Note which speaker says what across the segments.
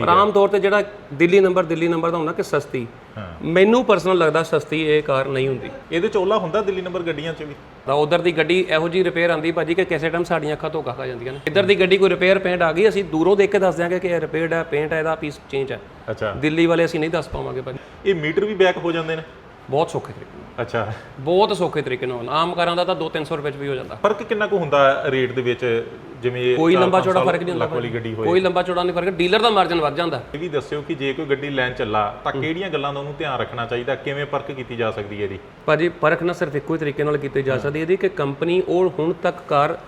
Speaker 1: ਪਰ ਆਮ ਤੌਰ ਤੇ ਜਿਹੜਾ ਦਿੱਲੀ ਨੰਬਰ ਦਿੱਲੀ ਨੰਬਰ ਦਾ ਹੁੰਦਾ ਕਿ ਸਸਤੀ ਮੈਨੂੰ ਪਰਸਨਲ ਲੱਗਦਾ ਸਸਤੀ ਇਹ ਕਾਰ ਨਹੀਂ ਹੁੰਦੀ।
Speaker 2: ਇਹਦੇ ਚ ਓਲਾ ਹੁੰਦਾ ਦਿੱਲੀ ਨੰਬਰ ਗੱਡੀਆਂ ਚ ਵੀ?
Speaker 1: ਤਾਂ ਉਧਰ ਦੀ ਗੱਡੀ ਇਹੋ ਜੀ ਰਿਪੇਅਰ ਆਂਦੀ ਭਾਜੀ ਕਿ ਕਿਸੇ ਟਾਈਮ ਸਾਡੀਆਂ ਅੱਖਾਂ ਧੋਖਾ ਖਾ ਜਾਂਦੀਆਂ ਨੇ। ਇੱਧਰ ਦੀ ਗੱਡੀ ਕੋਈ ਰਿਪੇਅਰ ਪੇਂਟ ਆ ਗਈ ਅਸੀਂ ਦੂਰੋਂ ਦੇਖ ਕੇ ਦੱਸ ਦਿਆਂਗੇ ਕਿ ਇਹ ਰਿਪੇਅਰਡ ਹੈ ਪੇਂਟ ਹੈ ਇਹਦਾ ਪੀਸ ਚੇਂਜ ਹੈ।
Speaker 2: ਅੱਛਾ।
Speaker 1: ਦਿੱਲੀ ਵਾਲੇ ਅਸੀਂ ਨਹੀਂ ਦੱਸ ਪਾਵਾਂਗੇ ਭਾਜੀ।
Speaker 2: ਇਹ ਮੀਟਰ ਵੀ ਬੈਕ ਹੋ ਜਾਂਦੇ ਨੇ?
Speaker 1: ਬਹੁਤ ਸੌਖੇ ਤਰੀਕੇ
Speaker 2: ਅੱਛਾ।
Speaker 1: ਬਹੁਤ ਸੌਖੇ ਤਰੀਕੇ ਨਾਲ। ਆਮ ਕਾਰਾਂ ਦਾ ਤਾਂ 2-300 ਰੁਪਏ ਚ ਵੀ ਹੋ ਜਾਂਦਾ।
Speaker 2: ਫ਼ਰਕ ਕਿੰਨਾ ਕੁ ਹੁੰਦਾ ਰੇਟ ਦੇ ਵਿੱਚ? ਜਿਵੇਂ
Speaker 1: ਕੋਈ ਲੰਬਾ ਚੌੜਾ ਫ਼ਰਕ ਨਹੀਂ ਹੁੰਦਾ
Speaker 2: ਵਾਲੀ ਗੱਡੀ ਹੋਏ।
Speaker 1: ਕੋਈ ਲੰਬਾ ਚੌੜਾ ਨਹੀਂ ਫ਼ਰਕ। ਡੀਲਰ ਦਾ ਮਾਰਜਨ ਵੱਧ ਜਾਂਦਾ।
Speaker 2: ਇਹ ਵੀ ਦੱਸਿਓ ਕਿ ਜੇ ਕੋਈ ਗੱਡੀ ਲੈਣ ਚੱਲਾ ਤਾਂ ਕਿਹੜੀਆਂ ਗੱਲਾਂ ਦਾ ਉਹਨੂੰ ਧਿਆਨ ਰੱਖਣਾ ਚਾਹੀਦਾ? ਕਿਵੇਂ ਪਰਖ ਕੀਤੀ ਜਾ ਸਕਦੀ ਹੈ ਇਹਦੀ?
Speaker 1: ਭਾਜੀ ਪਰਖ ਨਾ ਸਿਰਫ ਇੱਕੋ ਹੀ ਤਰੀਕੇ ਨਾਲ ਕੀਤੀ ਜਾ ਸਕਦੀ ਹੈ ਇਹਦੀ ਕਿ ਕੰਪਨੀ ਉਹ ਹੁਣ ਤੱਕ ਕਾਰ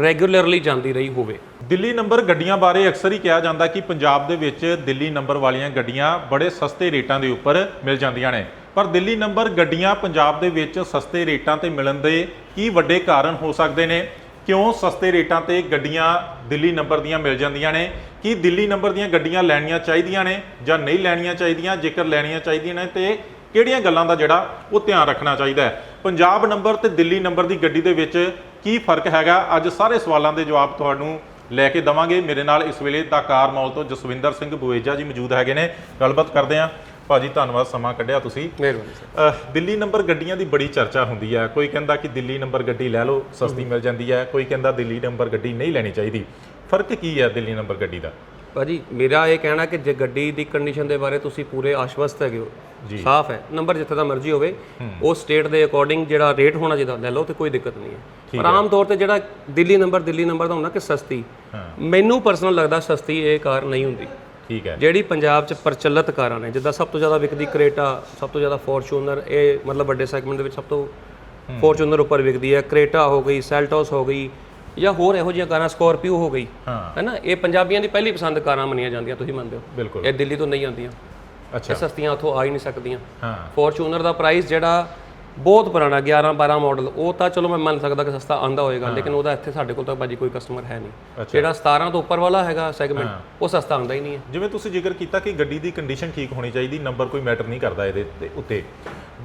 Speaker 1: ਰੈਗੂਲਰਲੀ ਜਾਂਦੀ ਰਹੀ ਹੋਵੇ।
Speaker 2: ਦਿੱਲੀ ਨੰਬਰ ਗੱਡੀਆਂ ਬਾਰੇ ਅਕਸਰ ਹੀ ਕਿਹਾ ਜਾਂਦਾ ਕਿ ਪੰਜਾਬ ਦੇ ਵਿੱਚ ਦਿੱਲੀ ਨੰਬਰ ਵਾਲੀਆਂ ਗੱਡੀਆਂ ਬੜੇ ਸਸਤੇ ਰੇਟਾਂ ਦੇ ਉੱਪਰ ਮਿਲ ਜਾਂਦੀਆਂ ਨੇ। ਪਰ ਦਿੱਲੀ ਨੰਬਰ ਗੱਡੀਆਂ ਪੰਜਾਬ ਦੇ ਵਿੱਚ ਸਸਤੇ ਰੇਟਾਂ ਤੇ ਮਿਲਣ ਦੇ ਕੀ ਵੱਡੇ ਕਾਰਨ ਹੋ ਸਕਦੇ ਨੇ? ਕਿਉਂ ਸਸਤੇ ਰੇਟਾਂ ਤੇ ਗੱਡੀਆਂ ਦਿੱਲੀ ਨੰਬਰ ਦੀਆਂ ਮਿਲ ਜਾਂਦੀਆਂ ਨੇ? ਕੀ ਦਿੱਲੀ ਨੰਬਰ ਦੀਆਂ ਗੱਡੀਆਂ ਲੈਣੀਆਂ ਚਾਹੀਦੀਆਂ ਨੇ ਜਾਂ ਨਹੀਂ ਲੈਣੀਆਂ ਚਾਹੀਦੀਆਂ? ਜੇਕਰ ਲੈਣੀਆਂ ਚਾਹੀਦੀਆਂ ਨੇ ਤੇ ਕਿਹੜੀਆਂ ਗੱਲਾਂ ਦਾ ਜਿਹੜਾ ਉਹ ਧਿਆਨ ਰੱਖਣਾ ਚਾਹੀਦਾ ਹੈ? ਪੰਜਾਬ ਨੰਬਰ ਤੇ ਦਿੱਲੀ ਨੰਬਰ ਦੀ ਗੱਡੀ ਦੇ ਵਿੱਚ ਕੀ ਫ਼ਰਕ ਹੈਗਾ? ਅੱਜ ਸਾਰੇ ਸਵਾਲਾਂ ਦੇ ਜਵਾਬ ਤੁਹਾਨੂੰ ਲੈ ਕੇ ਦਵਾਂਗੇ। ਮੇਰੇ ਨਾਲ ਇਸ ਵੇਲੇ ਦਾ ਕਾਰ ਮੌਲ ਤੋਂ ਜਸਵਿੰਦਰ ਸਿੰਘ ਬੁਵੇਜਾ ਜੀ ਮੌਜੂਦ ਹੈਗੇ ਨੇ। ਗੱਲਬਾਤ ਕਰਦੇ ਹਾਂ। ਭਾਜੀ ਧੰਨਵਾਦ ਸਮਾਂ ਕੱਢਿਆ ਤੁਸੀਂ।
Speaker 1: ਮਿਹਰਬਾਨੀ ਸਰ।
Speaker 2: ਦਿੱਲੀ ਨੰਬਰ ਗੱਡੀਆਂ ਦੀ ਬੜੀ ਚਰਚਾ ਹੁੰਦੀ ਹੈ। ਕੋਈ ਕਹਿੰਦਾ ਕਿ ਦਿੱਲੀ ਨੰਬਰ ਗੱਡੀ ਲੈ ਲਓ ਸਸਤੀ ਮਿਲ ਜਾਂਦੀ ਹੈ। ਕੋਈ ਕਹਿੰਦਾ ਦਿੱਲੀ ਨੰਬਰ ਗੱਡੀ ਨਹੀਂ ਲੈਣੀ ਚਾਹੀਦੀ। ਫ਼ਰਕ ਕੀ ਹੈ ਦਿੱਲੀ ਨੰਬਰ ਗੱਡੀ ਦਾ?
Speaker 1: ਭਾਜੀ ਮੇਰਾ ਇਹ ਕਹਿਣਾ ਕਿ ਜੇ ਗੱਡੀ ਦੀ ਕੰਡੀਸ਼ਨ ਦੇ ਬਾਰੇ ਤੁਸੀਂ ਪੂਰੇ ਆਸ਼ਵਸਤ ਹੈਗੇ ਹੋ
Speaker 2: ਜੀ।
Speaker 1: ਸਾਫ਼ ਹੈ। ਨੰਬਰ ਜਿੱਥੇ ਦਾ ਮਰਜ਼ੀ ਹੋਵੇ ਉਹ ਸਟੇਟ ਦੇ ਅਕੋਰਡਿੰਗ ਜਿਹੜਾ ਰੇਟ ਹੋਣਾ ਚਾਹੀਦਾ ਲੈ ਲਓ ਤੇ ਕੋਈ ਦਿੱਕਤ ਨਹੀਂ ਹੈ। ਪਰ ਆਮ ਤੌਰ ਤੇ ਜਿਹੜਾ ਦਿੱਲੀ ਨੰਬਰ ਦਿੱਲੀ ਨੰਬਰ ਦਾ ਹੁੰਦਾ ਕਿ ਸਸਤੀ। ਮੈਨੂੰ ਪਰਸਨਲ ਲੱਗਦਾ ਸਸਤੀ ਇਹ ਕਾਰ ਨਹੀਂ ਹੁੰਦੀ।
Speaker 2: ਠੀਕ ਹੈ।
Speaker 1: ਜਿਹੜੀ ਪੰਜਾਬ 'ਚ ਪ੍ਰਚਲਿਤ ਕਾਰਾਂ ਨੇ ਜਿੱਦਾਂ ਸਭ ਤੋਂ ਜ਼ਿਆਦਾ ਵਿਕਦੀ ਕਰੇਟਾ ਸਭ ਤੋਂ ਜ਼ਿਆਦਾ ਫੋਰਚੂਨਰ ਇਹ ਮਤਲਬ ਵੱਡੇ ਸੈਗਮੈਂਟ ਦੇ ਵਿੱਚ ਸਭ ਤੋਂ ਫੋਰਚੂਨਰ ਉੱਪਰ ਵਿਕਦੀ ਹੈ। ਕਰੇਟਾ ਹੋ ਗਈ ਸੈਲਟੋਸ ਹੋ ਗਈ ਜਾਂ ਹੋਰ ਇਹੋ ਜਿਹੀਆਂ ਕਾਰਾਂ ਸਕਾਰਪੀਓ ਹੋ ਗਈ।
Speaker 2: ਹਾਂ।
Speaker 1: ਹੈਨਾ? ਇਹ ਪੰਜਾਬੀਆਂ ਦੀ ਪਹਿਲੀ ਪਸੰਦ ਕਾਰਾਂ ਮੰਨੀਆਂ ਜਾਂਦੀਆਂ ਤੁਸੀਂ ਮੰਨਦੇ ਹੋ? ਇਹ ਦਿੱਲੀ ਤੋਂ ਨਹੀਂ ਆਉਂਦੀਆਂ।
Speaker 2: ਅੱਛਾ।
Speaker 1: ਸਸਤੀਆਂ ਉੱਥੋਂ ਆ ਹੀ ਨਹੀਂ ਸਕਦੀਆਂ।
Speaker 2: ਹਾਂ।
Speaker 1: ਫੋਰਚੂਨਰ ਦਾ ਪ੍ਰਾਈਸ ਜਿਹੜਾ ਬਹੁਤ ਪੁਰਾਣਾ 11 12 ਮਾਡਲ ਉਹ ਤਾਂ ਚਲੋ ਮੈਂ ਮੰਨ ਸਕਦਾ ਕਿ ਸਸਤਾ ਆਂਦਾ ਹੋਏਗਾ ਲੇਕਿਨ ਉਹਦਾ ਇੱਥੇ ਸਾਡੇ ਕੋਲ ਤਾਂ ਭਾਜੀ ਕੋਈ ਕਸਟਮਰ ਹੈ ਨਹੀਂ। ਜਿਹੜਾ 17 ਤੋਂ ਉੱਪਰ ਵਾਲਾ ਹੈਗਾ ਸੈਗਮੈਂਟ ਉਹ ਸਸਤਾ ਆਂਦਾ ਹੀ ਨਹੀਂ ਹੈ।
Speaker 2: ਜਿਵੇਂ ਤੁਸੀਂ ਜ਼ਿਕਰ ਕੀਤਾ ਕਿ ਗੱਡੀ ਦੀ ਕੰਡੀਸ਼ਨ ਠੀਕ ਹੋਣੀ ਚਾਹੀਦੀ ਨੰਬਰ ਕੋਈ ਮੈਟਰ ਨਹੀਂ ਕਰਦਾ ਇਹਦੇ ਉੱਤੇ।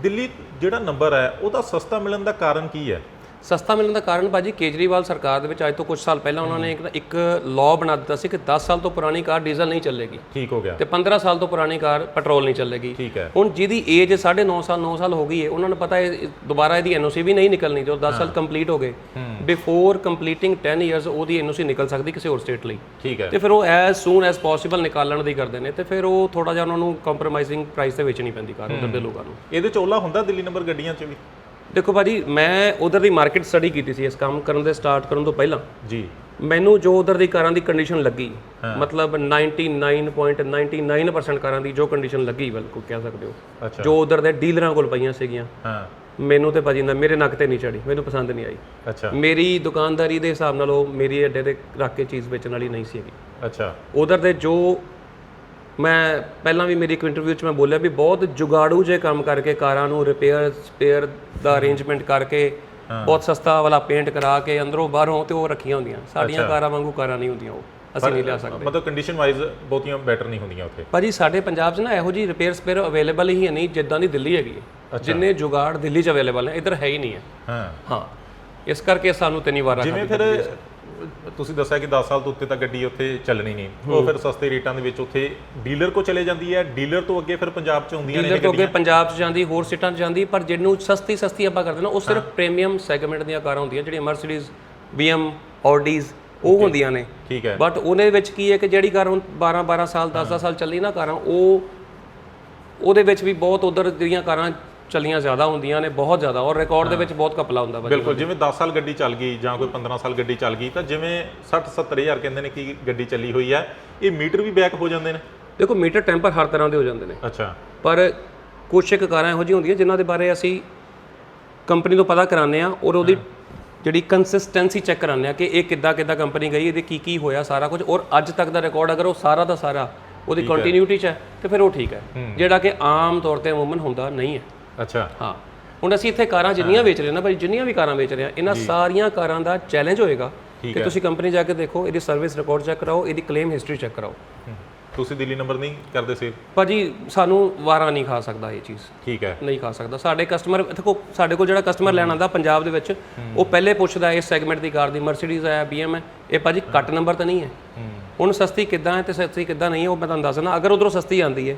Speaker 2: ਦਿੱਲੀ ਜਿਹੜਾ ਨੰਬਰ ਹੈ ਉਹਦਾ ਸਸਤਾ ਮਿਲਣ ਦਾ ਕਾਰਨ ਕੀ ਹੈ?
Speaker 1: ਸਸਤਾ ਮਿਲਣ ਦਾ ਕਾਰਨ ਭਾਜੀ ਕੇਜਰੀਵਾਲ ਸਰਕਾਰ ਦੇ ਵਿੱਚ ਅੱਜ ਤੋਂ ਕੁਝ ਸਾਲ ਪਹਿਲਾਂ ਉਹਨਾਂ ਨੇ ਇੱਕ ਇੱਕ ਲਾਅ ਬਣਾ ਦਿੱਤਾ ਸੀ ਕਿ 10 ਸਾਲ ਤੋਂ ਪੁਰਾਣੀ ਕਾਰ ਡੀਜ਼ਲ ਨਹੀਂ ਚੱਲੇਗੀ।
Speaker 2: ਠੀਕ ਹੋ ਗਿਆ।
Speaker 1: ਤੇ 15 ਸਾਲ ਤੋਂ ਪੁਰਾਣੀ ਕਾਰ ਪੈਟਰੋਲ ਨਹੀਂ ਚੱਲੇਗੀ।
Speaker 2: ਠੀਕ ਹੈ।
Speaker 1: ਹੁਣ ਜਿਹਦੀ ਏਜ 9.5 ਸਾਲ 9 ਸਾਲ ਹੋ ਗਈ ਹੈ ਉਹਨਾਂ ਨੂੰ ਪਤਾ ਹੈ ਦੁਬਾਰਾ ਇਹਦੀ ਐਨਓਸੀ ਵੀ ਨਹੀਂ ਨਿਕਲਣੀ ਜੋ 10 ਸਾਲ ਕੰਪਲੀਟ ਹੋ ਗਏ। ਬਿਫੋਰ ਕੰਪਲੀਟਿੰਗ 10 ਇਅਰਸ ਉਹਦੀ ਐਨਓਸੀ ਨਿਕਲ ਸਕਦੀ ਕਿਸੇ ਹੋਰ ਸਟੇਟ ਲਈ।
Speaker 2: ਠੀਕ ਹੈ।
Speaker 1: ਤੇ ਫਿਰ ਉਹ ਐਸ ਸੂਨ ਐਸ ਪੋਸੀਬਲ ਨਿਕਾਲਣ ਦੀ ਕਰਦੇ ਨੇ ਤੇ ਫਿਰ ਉਹ ਥੋੜਾ ਜਿਹਾ ਉਹਨਾਂ ਨੂੰ ਕੰਪਰੋਮਾਈਜ਼ਿੰਗ ਪ੍ਰਾਈਸ ਤੇ ਵੇਚਣੀ ਪੈਂਦੀ ਕਾਰ ਉਧਰ ਦੇ ਲੋਕਾਂ ਨੂੰ।
Speaker 2: ਇਹਦੇ ਚ ਓਲਾ ਹੁੰਦਾ ਦਿੱਲੀ ਨੰਬਰ ਗੱਡੀਆਂ ਚ ਵੀ?
Speaker 1: ਦੇਖੋ ਭਾਜੀ ਮੈਂ ਉਧਰ ਦੀ ਮਾਰਕੀਟ ਸਟੱਡੀ ਕੀਤੀ ਸੀ ਇਸ ਕੰਮ ਕਰਨ ਦੇ ਸਟਾਰਟ ਕਰਨ ਤੋਂ ਪਹਿਲਾਂ।
Speaker 2: ਜੀ।
Speaker 1: ਮੈਨੂੰ ਜੋ ਉਧਰ ਦੀ ਕਾਰਾਂ ਦੀ ਕੰਡੀਸ਼ਨ ਲੱਗੀ ਮਤਲਬ 99.99% ਕਾਰਾਂ ਦੀ ਜੋ ਕੰਡੀਸ਼ਨ ਲੱਗੀ ਬਿਲਕੁਲ ਕਹਿ ਸਕਦੇ ਹੋ। ਜੋ ਉਧਰ ਦੇ ਡੀਲਰਾਂ ਕੋਲ ਪਈਆਂ ਸੀਗੀਆਂ।
Speaker 2: ਹਾਂ।
Speaker 1: ਮੈਨੂੰ ਤੇ ਭਾਜੀ ਨਾ ਮੇਰੇ ਨੱਕ ਤੇ ਨਹੀਂ ਚੜੀ ਮੈਨੂੰ ਪਸੰਦ ਨਹੀਂ ਆਈ।
Speaker 2: ਅੱਛਾ।
Speaker 1: ਮੇਰੀ ਦੁਕਾਨਦਾਰੀ ਦੇ ਹਿਸਾਬ ਨਾਲ ਉਹ ਮੇਰੀ ਅੱਡੇ ਤੇ ਰੱਖ ਕੇ ਚੀਜ਼ ਵੇਚਣ ਵਾਲੀ ਨਹੀਂ ਸੀਗੀ
Speaker 2: ਅੱਛਾ।
Speaker 1: ਉਧਰ ਦੇ ਜੋ ਮੈਂ ਪਹਿਲਾਂ ਵੀ ਮੇਰੀ ਇੱਕ ਇੰਟਰਵਿਊ 'ਚ ਮੈਂ ਬੋਲਿਆ ਵੀ ਬਹੁਤ ਜੁਗਾੜੂ ਜੇ ਕੰਮ ਕਰਕੇ ਕਾਰਾਂ ਨੂੰ ਰਿਪੇਅਰ ਸਪੇਅਰ ਦਾ ਅਰੇਂਜਮੈਂਟ ਕਰਕੇ ਬਹੁਤ ਸਸਤਾ ਵਾਲਾ ਪੇਂਟ ਕਰਾ ਕੇ ਅੰਦਰੋਂ ਬਾਹਰੋਂ ਤੇ ਉਹ ਰੱਖੀਆਂ ਹੁੰਦੀਆਂ। ਸਾਡੀਆਂ ਕਾਰਾਂ ਵਾਂਗੂ ਕਾਰਾਂ ਨਹੀਂ ਹੁੰਦੀਆਂ ਉਹ। ਅਸੀਂ ਨਹੀਂ ਲਿਆ ਸਕਦੇ।
Speaker 2: ਮਤਲਬ ਕੰਡੀਸ਼ਨ ਵਾਈਜ਼ ਬਹੁਤੀਆਂ ਬੈਟਰ ਨਹੀਂ ਹੁੰਦੀਆਂ ਉੱਥੇ।
Speaker 1: ਭਾਜੀ ਸਾਡੇ ਪੰਜਾਬ 'ਚ ਨਾ ਇਹੋ ਜੀ ਰਿਪੇਅਰ ਸਪੇਅਰ ਅਵੇਲੇਬਲ ਹੀ ਨਹੀਂ ਜਿੱਦਾਂ ਦੀ ਦਿੱਲੀ ਹੈਗੀ ਹੈ। ਜਿੰਨੇ ਜੁਗਾੜ ਦਿੱਲੀ 'ਚ ਅਵੇਲੇਬਲ ਨੇ ਇੱਧਰ ਹੈ ਹੀ ਨਹੀਂ ਹੈ।
Speaker 2: ਹਾਂ।
Speaker 1: ਹਾਂ। ਇਸ ਕਰਕੇ ਸਾਨੂੰ ਤਿੰਨੀ ਵਾਰ
Speaker 2: ਜਿਵੇਂ ਫਿਰ ਤੁਸੀਂ ਦੱਸਿਆ ਕਿ 10 ਸਾਲ ਤੋਂ ਉੱਤੇ ਤਾਂ ਗੱਡੀ ਉੱਥੇ ਚੱਲਣੀ ਨਹੀਂ। ਉਹ ਫਿਰ ਸਸਤੇ ਰੇਟਾਂ ਦੇ ਵਿੱਚ ਉੱਥੇ ਡੀਲਰ ਕੋ ਚਲੇ ਜਾਂਦੀ ਹੈ। ਡੀਲਰ ਤੋਂ ਅੱਗੇ ਫਿਰ ਪੰਜਾਬ 'ਚ ਆਉਂਦੀਆਂ ਨੇ
Speaker 1: ਡੀਲਰ ਤੋਂ ਅੱਗੇ ਪੰਜਾਬ 'ਚ ਜਾਂਦੀ ਹੋਰ ਸੀਟਾਂ 'ਚ ਜਾਂਦੀ ਪਰ ਜਿਹਨੂੰ ਸਸਤੀ ਸਸਤੀ ਆਪਾਂ ਕਰਦੇ ਨਾ ਉਹ ਸਿਰਫ ਪ੍ਰੀਮੀਅਮ ਸੈਗਮੈਂਟ ਦੀਆਂ ਕਾਰਾਂ ਹੁੰਦੀਆਂ ਜਿਹੜੀਆਂ ਮਰਸੀਡੀਜ਼ BM ਆਡੀਜ਼ ਉਹ ਹੁੰਦੀਆਂ ਨੇ।
Speaker 2: ਠੀਕ ਹੈ।
Speaker 1: ਬਟ ਉਹਦੇ ਵਿੱਚ ਕੀ ਹੈ ਕਿ ਜਿਹੜੀ ਕਾਰ ਹੁਣ 12 12 ਸਾਲ 10 10 ਸਾਲ ਚੱਲੀ ਨਾ ਕਾਰਾਂ ਉਹ ਉਹਦੇ ਵਿੱਚ ਵੀ ਬਹੁਤ ਉਧਰ ਦੀਆਂ ਕਾਰਾਂ ਚੱਲੀਆਂ ਜ਼ਿਆਦਾ ਹੁੰਦੀਆਂ ਨੇ ਬਹੁਤ ਜ਼ਿਆਦਾ। ਔਰ ਰਿਕਾਰਡ ਦੇ ਵਿੱਚ ਬਹੁਤ ਕਪਲਾ ਹੁੰਦਾ ਵਾ
Speaker 2: ਬਿਲਕੁਲ ਜਿਵੇਂ 10 ਸਾਲ ਗੱਡੀ ਚੱਲ ਗਈ ਜਾਂ ਕੋਈ 15 ਸਾਲ ਗੱਡੀ ਚੱਲ ਗਈ ਤਾਂ ਜਿਵੇਂ 60 70 ਹਜ਼ਾਰ ਕਹਿੰਦੇ ਨੇ ਕਿ ਗੱਡੀ ਚੱਲੀ ਹੋਈ ਹੈ ਇਹ ਮੀਟਰ ਵੀ ਬੈਕ ਹੋ ਜਾਂਦੇ ਨੇ?
Speaker 1: ਦੇਖੋ ਮੀਟਰ ਟੈਂਪਰ ਹਰ ਤਰ੍ਹਾਂ ਦੇ ਹੋ ਜਾਂਦੇ ਨੇ।
Speaker 2: ਅੱਛਾ।
Speaker 1: ਪਰ ਕੁਝ ਇੱਕ ਕਾਰਾਂ ਇਹੋ ਜਿਹੀਆਂ ਹੁੰਦੀਆਂ ਜਿਨ੍ਹਾਂ ਦੇ ਬਾਰੇ ਅਸੀਂ ਕੰਪਨੀ ਤੋਂ ਪਤਾ ਕਰਾਉਂਦੇ ਆ ਔਰ ਉਹਦੀ ਜਿਹੜੀ ਕੰਸਿਸਟੈਂਸੀ ਚੈੱਕ ਕਰਾਉਂਦੇ ਆ ਕਿ ਇਹ ਕਿੱਦਾਂ ਕਿੱਦਾਂ ਕੰਪਨੀ ਗਈ ਇਹਦੇ ਕੀ ਕੀ ਹੋਇਆ ਸਾਰਾ ਕੁਝ। ਔਰ ਅੱਜ ਤੱਕ ਦਾ ਰਿਕਾਰਡ ਅਗਰ ਉਹ ਸਾਰਾ ਦਾ ਸਾਰਾ ਉਹਦੀ ਕੰਟੀਨਿਊਟੀ ਚ ਹੈ ਤੇ ਫਿਰ ਉਹ ਠੀਕ ਹੈ। ਜਿਹੜਾ ਕਿ ਆਮ ਤੌਰ ਤੇ ਅਮੂਮਨ ਹੁੰਦਾ ਨਹੀਂ ਹੈ।
Speaker 2: ਅੱਛਾ।
Speaker 1: ਹਾਂ। ਹੁਣ ਅਸੀਂ ਇੱਥੇ ਕਾਰਾਂ ਜਿੰਨੀਆਂ ਵੇਚ ਰਹੇ ਨਾ ਭਾਈ ਜਿੰਨੀਆਂ ਵੀ ਕਾਰਾਂ ਵੇਚ ਰਹੇ ਆ ਇਹਨਾਂ ਸਾਰੀਆਂ ਕਾਰਾਂ ਦਾ ਚੈਲੰਜ ਹੋਏਗਾ ਕਿ ਤੁਸੀਂ ਕੰਪਨੀ ਜਾ ਕੇ ਦੇਖੋ ਇਹਦੀ ਸਰਵਿਸ ਰਿਕਾਰਡ ਚੈੱਕ ਕਰਾਓ ਇਹਦੀ ਕਲੇਮ ਹਿਸਟਰੀ ਚੈੱਕ ਕਰਾਓ।
Speaker 2: ਤੁਸੀਂ ਦਿੱਲੀ ਨੰਬਰ ਨਹੀਂ ਕਰਦੇ ਸੇਵ
Speaker 1: ਭਾਜੀ ਸਾਨੂੰ ਵਾਰਾ ਨਹੀਂ ਖਾ ਸਕਦਾ ਇਹ ਚੀਜ਼।
Speaker 2: ਠੀਕ ਹੈ।
Speaker 1: ਨਹੀਂ ਖਾ ਸਕਦਾ। ਸਾਡੇ ਕਸਟਮਰ ਦੇਖੋ ਸਾਡੇ ਕੋਲ ਜਿਹੜਾ ਕਸਟਮਰ ਲੈਣ ਆਉਂਦਾ ਪੰਜਾਬ ਦੇ ਵਿੱਚ ਉਹ ਪਹਿਲੇ ਪੁੱਛਦਾ ਇਸ ਸੈਗਮੈਂਟ ਦੀ ਕਾਰ ਦੀ ਮਰਸੀਡੀਜ਼ ਹੈ BM ਹੈ। ਇਹ ਭਾਜੀ ਕੱਟ ਨੰਬਰ ਤਾਂ ਨਹੀਂ ਹੈ। ਹੁਣ ਸਸਤੀ ਕਿੱਦਾਂ ਹੈ ਤੇ ਸਸਤੀ ਕਿੱਦਾਂ ਨਹੀਂ ਹੈ ਉਹ ਮੈਂ ਤੁਹਾਨੂੰ ਦੱਸਣਾ ਅਗਰ ਉਧਰੋਂ ਸਸਤੀ ਆਂਦੀ ਹੈ.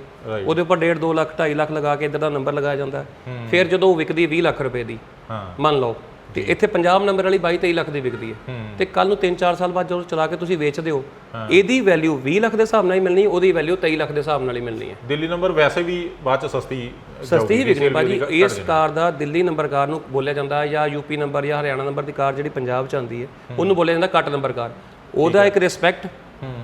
Speaker 1: ਉਹਦੇ ਉੱਪਰ 1.5 2 ਲੱਖ 2.5 ਲੱਖ ਲਗਾ ਕੇ ਇਦਾਂ ਦਾ ਨੰਬਰ ਲਗਾਇਆ ਜਾਂਦਾ। ਫਿਰ ਜਦੋਂ ਉਹ ਵਿਕਦੀ 20 ਲੱਖ ਰੁਪਏ ਦੀ
Speaker 2: ਹਾਂ।
Speaker 1: ਮੰਨ ਲਓ। ਤੇ ਇੱਥੇ ਪੰਜਾਬ ਨੰਬਰ ਵਾਲੀ 22 23 ਲੱਖ ਦੀ ਵਿਕਦੀ ਹੈ। ਤੇ ਕੱਲ ਨੂੰ 3-4 ਸਾਲ ਬਾਅਦ ਜਦੋਂ ਚਲਾ ਕੇ ਤੁਸੀਂ ਵੇਚਦੇ ਹੋ ਇਹਦੀ ਵੈਲਿਊ 20 ਲੱਖ ਦੇ ਹਿਸਾਬ ਨਾਲ ਹੀ ਮਿਲਣੀ ਉਹਦੀ ਵੈਲਿਊ 23 ਲੱਖ ਦੇ ਹਿਸਾਬ ਨਾਲ ਹੀ ਮਿਲਣੀ ਹੈ।
Speaker 2: ਦਿੱਲੀ ਨੰਬਰ ਵੈਸੇ ਵੀ ਬਾਅਦ ਚ ਸਸਤੀ
Speaker 1: ਸਸਤੀ ਹੀ ਵਿਕਣੀ ਭਾਜੀ ਇਸ ਕਾਰ ਦਾ ਦਿੱਲੀ ਨੰਬਰ ਕਾਰ ਨੂੰ ਬੋਲਿਆ ਜਾਂਦਾ ਜਾਂ ਯੂਪੀ ਨੰਬਰ ਜਾਂ ਹਰਿਆਣਾ ਨੰਬਰ ਦੀ ਕਾਰ ਜਿਹੜੀ ਪੰਜਾਬ ਚ ਆਉਂਦੀ ਹੈ ਉਹਨੂੰ ਬੋਲਿਆ ਜਾਂਦਾ ਕੱਟ ਨੰਬਰ ਕਾਰ। ਉਹਦਾ ਇੱਕ ਰਿਸਪੈਕਟ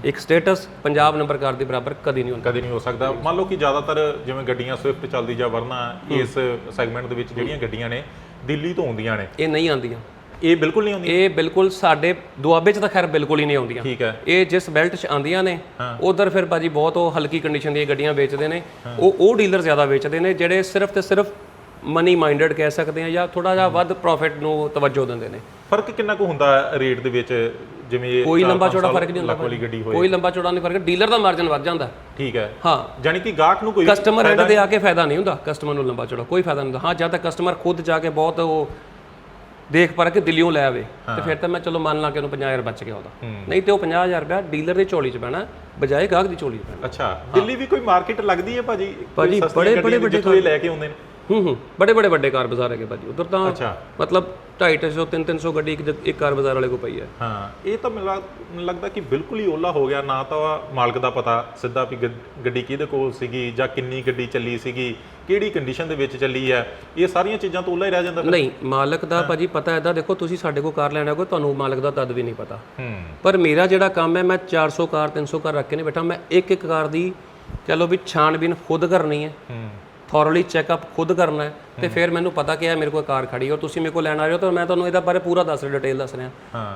Speaker 1: ਇੱਕ ਸਟੇਟਸ ਪੰਜਾਬ ਨੰਬਰ ਕਾਰ ਦੇ ਬਰਾਬਰ ਕਦੀ ਨਹੀਂ ਹੁੰਦਾ।
Speaker 2: ਕਦੇ ਨਹੀਂ ਹੋ ਸਕਦਾ। ਮੰਨ ਲਓ ਕਿ ਜ਼ਿਆਦਾਤਰ ਜਿਵੇਂ ਗੱਡੀਆਂ ਸਵਿਫਟ ਚੱਲਦੀ ਜਾਂ ਵਰਨਾ ਇਸ ਸੈਗਮੈਂਟ ਦੇ ਵਿੱਚ ਜਿਹੜੀਆਂ ਗੱਡੀਆਂ ਨੇ ਦਿੱਲੀ ਤੋਂ ਆਉਂਦੀਆਂ ਨੇ।
Speaker 1: ਇਹ ਨਹੀਂ ਆਉਂਦੀਆਂ।
Speaker 2: ਇਹ ਬਿਲਕੁਲ ਨਹੀਂ ਆਉਂਦੀਆਂ?
Speaker 1: ਇਹ ਬਿਲਕੁਲ ਸਾਡੇ ਦੁਆਬੇ ਚ ਤਾਂ ਖੈਰ ਬਿਲਕੁਲ ਹੀ ਨਹੀਂ ਆਉਂਦੀਆਂ।
Speaker 2: ਠੀਕ ਹੈ।
Speaker 1: ਇਹ ਜਿਸ ਬੈਲਟ 'ਚ ਆਉਂਦੀਆਂ ਨੇ ਉਧਰ ਫਿਰ ਭਾਜੀ ਬਹੁਤ ਉਹ ਹਲਕੀ ਕੰਡੀਸ਼ਨ ਦੀਆਂ ਗੱਡੀਆਂ ਵੇਚਦੇ ਨੇ। ਉਹ ਉਹ ਡੀਲਰ ਜ਼ਿਆਦਾ ਵੇਚਦੇ ਨੇ ਜਿਹੜੇ ਸਿਰਫ ਤੇ ਸਿਰਫ ਮਨੀ ਮਾਈਂਡਡ ਕਹਿ ਸਕਦੇ ਆ ਜਾਂ ਥੋੜਾ ਜਿਹਾ ਵੱਧ ਪ੍ਰੋਫਿਟ ਨੂੰ ਤਵੱਜੋ ਦਿੰਦੇ ਨੇ।
Speaker 2: ਫ਼ਰਕ ਕਿੰਨਾ ਕੁ ਹੁੰਦਾ ਰੇਟ ਦੇ ਵਿੱਚ ਜਿਵੇਂ
Speaker 1: ਕੋਈ ਲੰਬਾ ਚੌੜਾ ਫ਼ਰਕ ਨਹੀਂ ਹੁੰਦਾ
Speaker 2: ਲੱਖ ਵਾਲੀ ਗੱਡੀ ਹੋਏ।
Speaker 1: ਕੋਈ ਲੰਬਾ ਚੌੜਾ ਨਹੀਂ ਫ਼ਰਕ। ਡੀਲਰ ਦਾ ਮਾਰਜਨ ਵੱਧ ਜਾਂਦਾ।
Speaker 2: ਠੀਕ ਹੈ।
Speaker 1: ਹਾਂ।
Speaker 2: ਜਾਨੀ ਕਿ ਗਾਹਕ ਨੂੰ ਕੋਈ
Speaker 1: ਕਸਟਮਰ ਐਂਡ ਤੇ ਆ ਕੇ ਫਾਇਦਾ ਨਹੀਂ ਹੁੰਦਾ। ਕਸਟਮਰ ਨੂੰ ਲੰਬਾ ਚੌੜਾ ਕੋਈ ਫਾਇਦਾ ਨਹੀਂ ਹੁੰਦਾ। ਹਾਂ ਜਦ ਤੱਕ ਕਸਟਮਰ ਖੁਦ ਜਾ ਕੇ ਬਹੁਤ ਉਹ ਦੇਖ ਪਰ ਕੇ ਦਿੱਲੀੋਂ ਲੈ ਆਵੇ ਤੇ ਫਿਰ ਤਾਂ ਮੈਂ ਚਲੋ ਮੰਨ ਲਾ ਕਿ ਉਹਨੂੰ 50000 ਬਚ ਗਿਆ ਉਹਦਾ। ਨਹੀਂ ਤੇ ਉਹ 50000 ਰੁਪਇਆ ਡੀਲਰ ਦੀ ਝੋਲੀ 'ਚ ਪੈਣਾ ਬਜਾਏ ਗਾਹਕ ਦੀ ਝੋਲੀ 'ਚ ਪੈਣਾ।
Speaker 2: ਅੱਛਾ। ਦਿੱਲੀ ਵੀ ਕੋਈ ਮਾਰਕੀਟ ਲੱਗਦੀ ਹੈ ਭਾਜੀ?
Speaker 1: ਭਾਜੀ, ਬੜੇ- ਬੜੇ
Speaker 2: ਜਿੱਥੋਂ ਇਹ ਲੈ ਕੇ ਆਉਂਦੇ ਨੇ?
Speaker 1: ਹੂੰ ਹੂੰ। ਬੜੇ ਬੜੇ ਵੱਡੇ ਕਾਰ ਬਾਜ਼ਾਰ ਹੈਗੇ ਭਾਜੀ। ਉਧਰ ਤਾਂ
Speaker 2: ਅੱਛਾ।
Speaker 1: ਮਤਲਬ 250 300 ਗੱਡੀ ਇੱਕ ਇੱਕ ਕਾਰ ਬਾਜ਼ਾਰ ਵਾਲੇ ਕੋ ਪਈ ਹੈ।
Speaker 2: ਹਾਂ ਇਹ ਤਾਂ ਮੈਨੂੰ ਲੱਗ- ਮੈਨੂੰ ਲੱਗਦਾ ਕਿ ਬਿਲਕੁਲ ਹੀ ਓਲਾ ਹੋ ਗਿਆ। ਨਾ ਤਾਂ ਮਾਲਕ ਦਾ ਪਤਾ ਸਿੱਧਾ ਵੀ ਗੱਡ- ਗੱਡੀ ਕਿਹਦੇ ਕੋਲ ਸੀਗੀ ਜਾਂ ਕਿੰਨੀ ਗੱਡੀ ਚੱਲੀ ਸੀਗੀ ਕਿਹੜੀ ਕੰਡੀਸ਼ਨ ਦੇ ਵਿੱਚ ਚੱਲੀ ਹੈ। ਇਹ ਸਾਰੀਆਂ ਚੀਜ਼ਾਂ ਤੋਂ ਓਲਾ ਹੀ ਰਹਿ ਜਾਂਦਾ ਫਿਰ।
Speaker 1: ਨਹੀਂ ਮਾਲਕ ਦਾ ਭਾਜੀ ਪਤਾ ਐਦਾ ਦੇਖੋ ਤੁਸੀਂ ਸਾਡੇ ਕੋਲ ਕਾਰ ਲੈਣਾ ਕੋਈ ਤੁਹਾਨੂੰ ਮਾਲਕ ਦਾ ਤਦ ਵੀ ਨਹੀਂ ਪਤਾ।
Speaker 2: ਹੂੰ।
Speaker 1: ਪਰ ਮੇਰਾ ਜਿਹੜਾ ਕੰਮ ਹੈ ਮੈਂ 400 ਕਾਰ 300 ਕਾਰ ਰੱਖ ਕੇ ਨਹੀਂ ਬੈਠਾ। ਮੈਂ ਇੱਕ ਇੱਕ ਕਾਰ ਦੀ ਚਲੋ ਵੀ ਛਾਣਬੀਨ ਖੁਦ ਕਰਨੀ ਹੈ।
Speaker 2: ਹੂੰ।
Speaker 1: ਥੋਰਲੀ ਚੈੱਕਅਪ ਖੁਦ ਕਰਨਾ ਹੈ ਤੇ ਫਿਰ ਮੈਨੂੰ ਪਤਾ ਕਿ ਇਹ ਮੇਰੇ ਕੋਲ ਕਾਰ ਖੜੀ ਹੈ ਔਰ ਤੁਸੀਂ ਮੇਰੇ ਕੋਲ ਲੈਣ ਆ ਰਹੇ ਹੋ ਤਾਂ ਮੈਂ ਤੁਹਾਨੂੰ ਇਹਦਾ ਬਾਰੇ ਪੂਰਾ ਦੱਸ ਰਿਹਾ ਡਿਟੇਲ ਦੱਸ ਰਿਹਾ।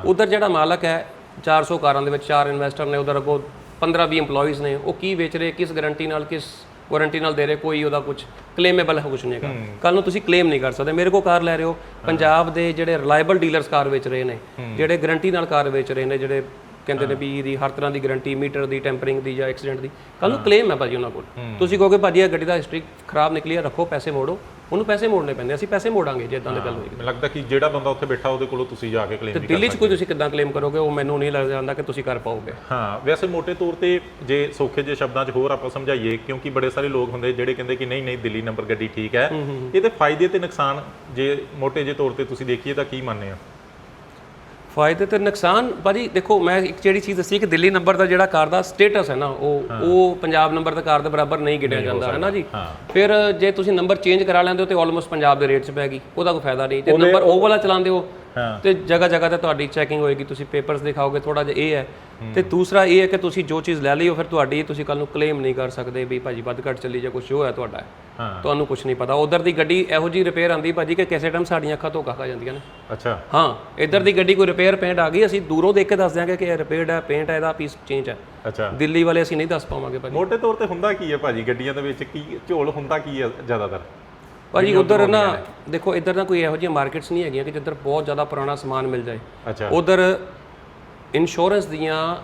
Speaker 1: ਉਧਰ ਜਿਹੜਾ ਮਾਲਕ ਹੈ 400 ਕਾਰਾਂ ਦੇ ਵਿੱਚ ਚਾਰ ਇਨਵੈਸਟਰ ਨੇ ਉਧਰ ਅੱਗੋਂ 15 20 EMPLOYEES ਨੇ ਉਹ ਕੀ ਵੇਚ ਰਹੇ ਕਿਸ ਗਾਰੰਟੀ ਨਾਲ ਕਿਸ ਵਾਰੰਟੀ ਨਾਲ ਦੇ ਰਹੇ ਕੋਈ ਉਹਦਾ ਕੁਝ ਕਲੇਮੇਬਲ ਹੈ ਕੁਝ ਨਹੀਂ ਹੈਗਾ। ਕੱਲ ਨੂੰ ਤੁਸੀਂ ਕਲੇਮ ਨਹੀਂ ਕਰ ਸਕਦੇ ਮੇਰੇ ਕੋਲ ਕਾਰ ਲੈ ਰਹੇ ਹੋ। ਪੰਜਾਬ ਦੇ ਜਿਹੜੇ ਰਿਲਾਇਬਲ ਡੀਲਰਸ ਕਾਰ ਵੇਚ ਰਹੇ ਨੇ ਜਿਹੜੇ ਗਾਰੰਟੀ ਨਾਲ ਕਾਰ ਵੇਚ ਰਹੇ ਨੇ ਜਿਹੜੇ ਕਹਿੰਦੇ ਨੇ ਵੀ ਇਹਦੀ ਹਰ ਤਰ੍ਹਾਂ ਦੀ ਗਾਰੰਟੀ ਮੀਟਰ ਦੀ ਟੈਂਪਰਿੰਗ ਦੀ ਜਾਂ ਐਕਸੀਡੈਂਟ ਦੀ। ਕੱਲ ਨੂੰ ਕਲੇਮ ਹੈ ਭਾਜੀ ਉਹਨਾਂ ਕੋਲ। ਤੁਸੀਂ ਕਹੋਗੇ ਭਾਜੀ ਇਹ ਗੱਡੀ ਦਾ ਹਿਸਟਰੀ ਖਰਾਬ ਨਿਕਲੀ ਹੈ ਰੱਖੋ ਪੈਸੇ ਮੋੜੋ। ਉਹਨੂੰ ਪੈਸੇ ਮੋੜਨੇ ਪੈਂਦੇ ਅਸੀਂ ਪੈਸੇ ਮੋੜਾਂਗੇ ਜੇ ਇਦਾਂ ਦੀ ਗੱਲ ਹੋਏਗੀ।
Speaker 2: ਲੱਗਦਾ ਕਿ ਜਿਹੜਾ ਬੰਦਾ ਉੱਥੇ ਬੈਠਾ ਉਹਦੇ ਕੋਲੋਂ ਤੁਸੀਂ ਜਾ ਕੇ ਕਲੇਮ ਨਹੀਂ
Speaker 1: ਦਿੱਲੀ 'ਚ ਕੋਈ ਤੁਸੀਂ ਕਿੱਦਾਂ ਕਲੇਮ ਕਰੋਗੇ ਉਹ ਮੈਨੂੰ ਨਹੀਂ ਲੱਗਦਾ ਆਂਦਾ ਕਿ ਤੁਸੀਂ ਕਰ ਪਾਓਗੇ।
Speaker 2: ਹਾਂ ਵੈਸੇ ਮੋٹے ਤੌਰ ਤੇ ਜੇ ਸੌਖੇ ਜੇ ਸ਼ਬਦਾਂ 'ਚ ਹੋਰ ਆਪਾਂ ਸਮਝਾਈਏ ਕਿਉਂਕਿ ਬੜੇ ਸਾਰੇ ਲੋਕ ਹੁੰਦੇ ਜਿਹੜੇ ਕਹਿੰਦੇ ਕਿ ਨਹੀਂ ਨਹੀਂ ਦਿੱਲੀ ਨੰਬਰ ਗੱਡੀ ਠੀਕ ਹੈ। ਇਹਦੇ ਫਾਇਦੇ ਤੇ ਨੁਕਸਾਨ ਜੇ ਮੋٹے ਜੇ ਤੌਰ ਤੇ ਤੁਸੀਂ ਦੇਖੀਏ ਤਾਂ ਕੀ ਮੰਨਦੇ ਆ
Speaker 1: ਫਾਇਦੇ ਤੇ ਨੁਕਸਾਨ ਭਾਜੀ ਦੇਖੋ ਮੈਂ ਇੱਕ ਜਿਹੜੀ ਚੀਜ਼ ਦੱਸੀ ਕਿ ਦਿੱਲੀ ਨੰਬਰ ਦਾ ਜਿਹੜਾ ਕਾਰ ਦਾ ਸਟੇਟਸ ਹੈ ਨਾ ਉਹ ਉਹ ਪੰਜਾਬ ਨੰਬਰ ਦਾ ਕਾਰ ਦੇ ਬਰਾਬਰ ਨਹੀਂ ਗਿਣਿਆ ਜਾਂਦਾ ਹੈ ਨਾ ਜੀ। ਫਿਰ ਜੇ ਤੁਸੀਂ ਨੰਬਰ ਚੇਂਜ ਕਰਾ ਲੈਂਦੇ ਹੋ ਤੇ ਆਲਮੋਸਟ ਪੰਜਾਬ ਦੇ ਰੇਟ 'ਚ ਪੈ ਗਈ ਉਹਦਾ ਕੋਈ ਫਾਇਦਾ ਨਹੀਂ ਤੇ ਨੰਬਰ ਉਹ ਵਾਲਾ ਚਲਾਉਂਦੇ ਹੋ। ਤੇ ਜਗ੍ਹਾ ਜਗ੍ਹਾ ਤੇ ਤੁਹਾਡੀ ਚੈਕਿੰਗ ਹੋਏਗੀ ਤੁਸੀਂ ਪੇਪਰਸ ਦਿਖਾਓਗੇ ਥੋੜਾ ਜਿਹਾ ਇਹ ਹੈ ਤੇ ਦੂਸਰਾ ਇਹ ਹੈ ਕਿ ਤੁਸੀਂ ਜੋ ਚੀਜ਼ ਲੈ ਲਈ ਹੋ ਫਿਰ ਤੁਹਾਡੀ ਤੁਸੀਂ ਕੱਲ ਨੂੰ ਕਲੇਮ ਨਹੀਂ ਕਰ ਸਕਦੇ ਵੀ ਭਾਜੀ ਵੱਧ ਘੱਟ ਚੱਲੀ ਜਾਂ ਕੁਝ ਹੋਇਆ ਤੁਹਾਡਾ ਹੈ।
Speaker 2: ਹਾਂ
Speaker 1: ਤੁਹਾਨੂੰ ਕੁਝ ਨਹੀਂ ਪਤਾ। ਉਧਰ ਦੀ ਗੱਡੀ ਇਹੋ ਜੀ ਰਿਪੇਅਰ ਆਂਦੀ ਭਾਜੀ ਕਿ ਕਿਸੇ ਟਾਈਮ ਸਾਡੀਆਂ ਅੱਖਾਂ ਧੋਖਾ ਖਾ ਜਾਂਦੀਆਂ ਨੇ।
Speaker 2: ਅੱਛਾ।
Speaker 1: ਹਾਂ ਇੱਧਰ ਦੀ ਗੱਡੀ ਕੋਈ ਰਿਪੇਅਰ ਪੇਂਟ ਆ ਗਈ ਅਸੀਂ ਦੂਰੋਂ ਦੇਖ ਕੇ ਦੱਸ ਦਿਆਂਗੇ ਕਿ ਇਹ ਰਿਪੇਅਰਡ ਹੈ ਪੇਂਟ ਹੈ ਇਹਦਾ ਪੀਸ ਚੇਂਜ ਹੈ
Speaker 2: ਅੱਛਾ।
Speaker 1: ਦਿੱਲੀ ਵਾਲੇ ਅਸੀਂ ਨਹੀਂ ਦੱਸ ਪਾਵਾਂਗੇ ਭਾਜੀ।
Speaker 2: ਮੋਟੇ ਤੌਰ ਤੇ ਹੁੰਦਾ ਕੀ ਹੈ ਭਾਜੀ? ਗੱਡੀਆਂ ਦੇ ਵਿੱਚ ਕੀ ਝੋਲ ਹੁੰਦਾ ਕੀ ਹੈ ਜ਼ਿਆਦਾਤਰ?
Speaker 1: ਭਾਜੀ ਉਧਰ ਨਾ ਦੇਖੋ ਇੱਧਰ ਨਾ ਕੋਈ ਇਹੋ ਜਿਹੀ ਮਾਰਕੀਟਸ ਨਹੀਂ ਹੈਗੀਆਂ ਕਿ ਜਿੱਧਰ ਬਹੁਤ ਜ਼ਿਆਦਾ ਪੁਰਾਣਾ ਸਮਾਨ ਮਿਲ ਜਾਏ।
Speaker 2: ਅੱਛਾ।
Speaker 1: ਉਧਰ ਇੰਸ਼ੋਰੈਂਸ ਦੀਆਂ